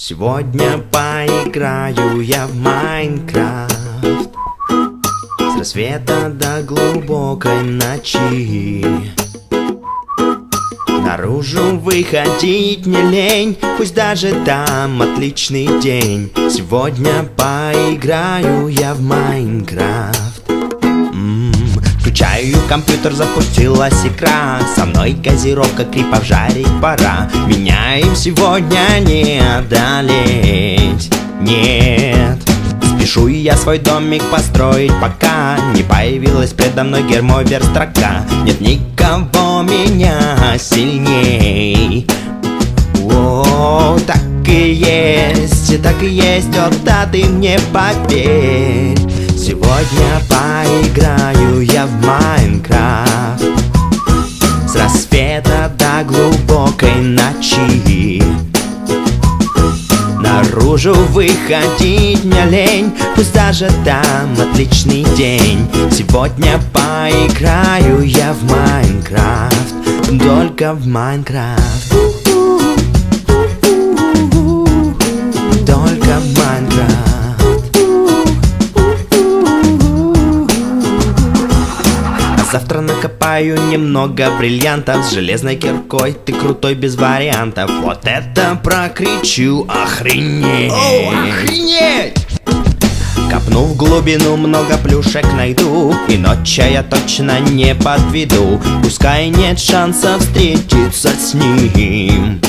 Сегодня поиграю я в Майнкрафт. С рассвета до глубокой ночи. Наружу выходить не лень Пусть даже там отличный день. Сегодня поиграю я в Майнкрафт Включаю компьютер, запустилась игра. Со мной газировка, крипов жарить пора. Меня им сегодня не одолеть. Нет. Спешу я свой домик построить, пока Не появилась предо мной гермовер строка. Нет никого меня сильней. О, так и есть, так и есть, о да ты мне поверь. Сегодня Майнкрафт. С рассвета до глубокой ночи. Наружу выходить не лень Пусть даже там отличный день. Сегодня поиграю я в Майнкрафт Только в Майнкрафт. Только в Майнкрафт накопаю немного бриллиантов С железной киркой. Ты крутой без вариантов. Вот это прокричу, охренеть! Охренеть! Копну в глубину, много плюшек найду. И ночь я точно не подведу. Пускай нет шанса встретиться с ним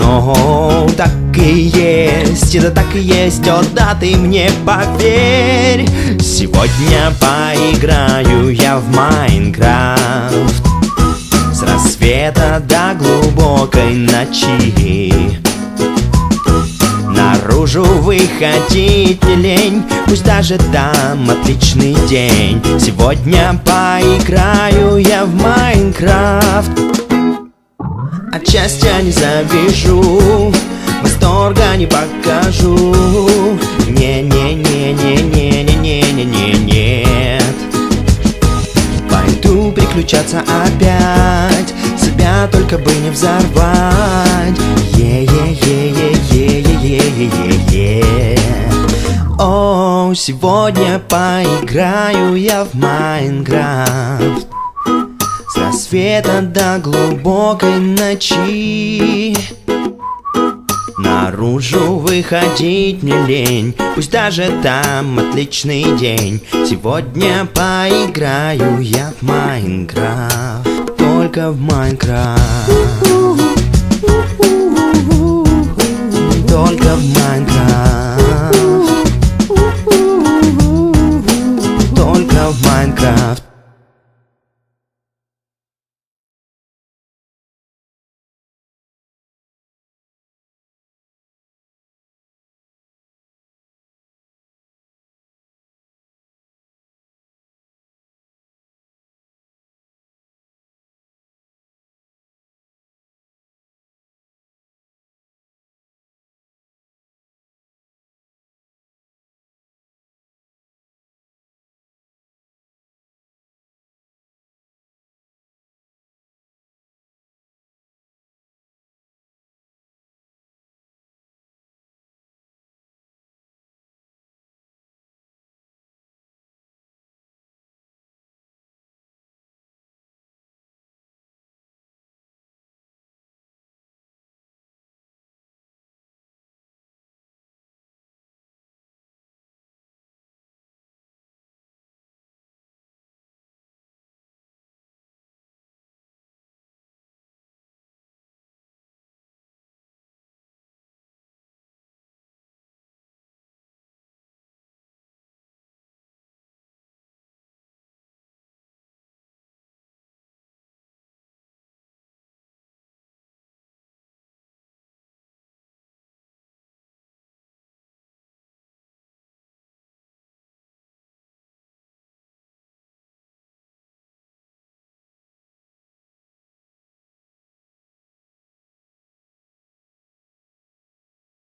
О, так и есть, да так и есть, о да ты мне поверь. Сегодня поиграю я в Майнкрафт. С рассвета до глубокой ночи. Наружу выходить не лень Пусть даже там отличный день. Сегодня поиграю я в Майнкрафт счастья не завяжу Восторга не покажу. Не-не-не-не-не-не-не-не-нет Пойду приключаться опять Себя только бы не взорвать. Е-е-е-е-е-е-е-е О, сегодня поиграю я в Майнкрафт рассвета до глубокой ночи. Наружу выходить не лень Пусть даже там отличный день. Сегодня поиграю я в Майнкрафт Только в Майнкрафт. Только в Майнкрафт. Только в Майнкрафт